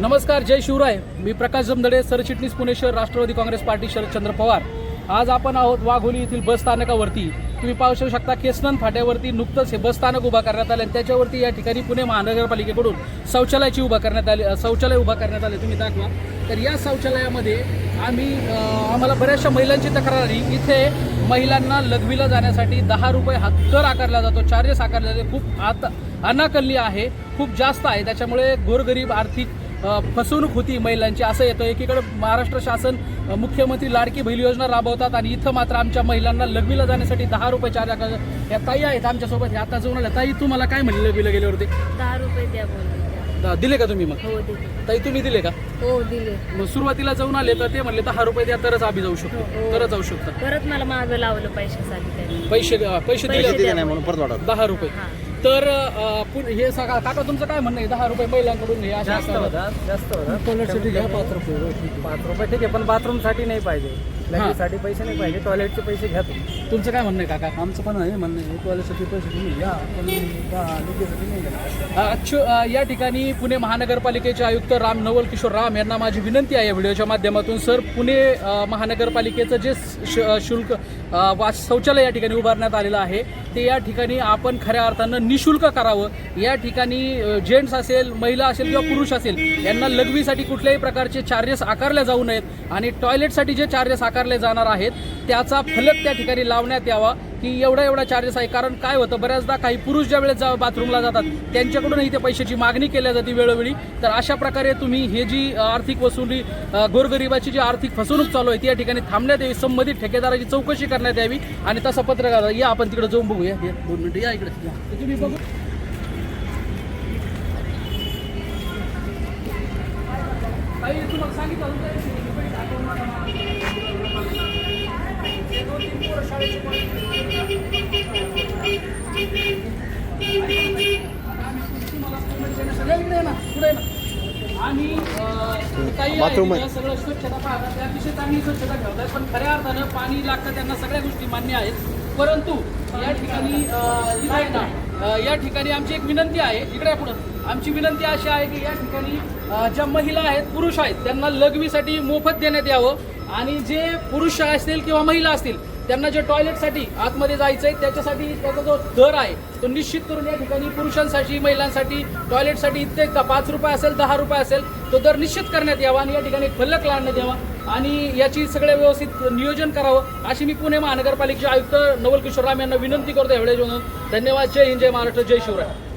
नमस्कार जय शिवराय. मी प्रकाश जमदडे सरचिटणीस पुणे शहर राष्ट्रवादी काँग्रेस पार्टी शरदचंद्र पवार. आज आपण आहोत वाघोली येथील बस स्थानकावरती. तुम्ही पाहू शकू शकता केसनन फाट्यावरती नुकतंच हे बस स्थानक उभा करण्यात आले आणि त्याच्यावरती या ठिकाणी पुणे महानगरपालिकेकडून शौचालयाची उभा करण्यात आली शौचालय उभा करण्यात आले. तुम्ही दाखवा. तर या शौचालयामध्ये आम्ही आम्हाला बऱ्याचशा महिलांची तक्रार आली. इथे महिलांना लघवीला जाण्यासाठी दहा रुपये हा कर आकारला जातो. चार्जेस आकारले जाते. खूप आता अनाकल्ली आहे. खूप जास्त आहे. त्याच्यामुळे गोरगरीब आर्थिक फसवणूक होती महिलांची. असं येतं एकीकडे महाराष्ट्र शासन मुख्यमंत्री लाडकी बहीण योजना राबवतात आणि इथं मात्र आमच्या महिलांना लग्नीला जाण्यासाठी दहा रुपये चार्ज आकारतात या ताई आहेत आमच्यासोबत. ह्या आता जाऊन आल्या. ताई तुम्हाला काय म्हणले लग्नीला गेल्यावरती? दहा रुपये द्या दिले का तुम्ही मग? हो दिले. ताई तुम्ही दिले का? हो दिले. मग सुरुवातीला जाऊन आले तर ते म्हणले दहा रुपये द्या तरच आम्ही जाऊ शकतो. हो. तरच जाऊ शकतो. परत मला मागं लावलं पैशासाठी पैसे पैसे पैसे दिले. नाही म्हणून परत दहा रुपये. हा. तर हे सगळं काका तुमचं काय म्हणणं आहे? दहा रुपये महिलांकडून हे अशा जास्त होता जास्त टॉयलेटसाठी घ्या पाच रुपये? पाच रुपये ठीक आहे पण बाथरूमसाठी नाही पाहिजे. लग्नासाठी पैसे नाही पाहिजे टॉयलेटचे पैसे घ्या तुम्ही. तुमचं काय म्हणणं आहे काका? आमचं पण आहे म्हणणं आहे टॉयलेटसाठी पैसे तुम्ही घ्या पण नाही घ्या अच्छु अ, या ठिकाणी पुणे महानगरपालिकेचे आयुक्त राम नवल किशोर राम यांना माझी विनंती आहे या व्हिडिओच्या माध्यमातून. सर पुणे अ, महानगरपालिकेचं जे श- अ, शुल्क अ, वा शौचालय या ठिकाणी उभारण्यात आलेलं आहे ते या ठिकाणी आपण खऱ्या अर्थानं निशुल्क करावं. या ठिकाणी जेंट्स असेल महिला असेल किंवा पुरुष असेल यांना लघवीसाठी कुठल्याही प्रकारचे चार्जेस आकारले जाऊ नयेत. आणि टॉयलेटसाठी जे चार्जेस आकारले जाणार आहेत त्याचा फलक त्या ठिकाणी लावण्यात यावा. की एवढा एवढा चार्जेस आहे. कारण काय होतं बऱ्याचदा काही पुरुष ज्या वेळेस जा बाथरूमला जातात त्यांच्याकडूनही त्या पैशाची मागणी केल्या जाते वेळोवेळी. तर अशा प्रकारे तुम्ही हे जी आर्थिक वसुली गोरगरिबाची जी आर्थिक फसवणूक चालू आहे ती या ठिकाणी थांबण्यात यावी संबंधित ठेकेदाराची चौकशी करण्यात यावी आणि तसं पत्रकार या आपण तिकडे जाऊन बघूया. दोन मिनिटं या इकडे. तुम्ही बघू. तुम्हाला सांगितलं होतं त्या दिवशी की पैसे टाकून मला हे दोन तीन पोरं शाळेचे पोरं. सगळ्यांकडे आहे ना, पुढे आहे ना. अं, काही आहे सगळं स्वच्छता पाहतात. त्या अतिशय चांगली स्वच्छता ठेवतात. पण खऱ्या अर्थानं पाणी लागतं त्यांना सगळ्या गोष्टी मान्य आहेत. परंतु या ठिकाणी या ठिकाणी आमची एक विनंती आहे. इकडे पुढं. आमची विनंती अशी आहे की या ठिकाणी ज्या महिला आहेत पुरुष आहेत त्यांना लघवीसाठी मोफत देण्यात यावं. आणि जे पुरुष असतील किंवा महिला असतील त्यांना जे टॉयलेटसाठी आतमध्ये जायचं आहे त्याच्यासाठी त्याचा जो दर आहे तो निश्चित करून या ठिकाणी पुरुषांसाठी महिलांसाठी टॉयलेटसाठी इतके का? पाच रुपये असेल दहा रुपये असेल तो दर निश्चित करण्यात यावा आणि या ठिकाणी फलक लावण्यात यावा आणि याची सगळं व्यवस्थित नियोजन करावं. अशी मी पुणे महानगरपालिकेचे आयुक्त नवल किशोर राम यांना विनंती करतो एवढ्या धन्यवाद. जय हिंद जय महाराष्ट्र जय शिवराय.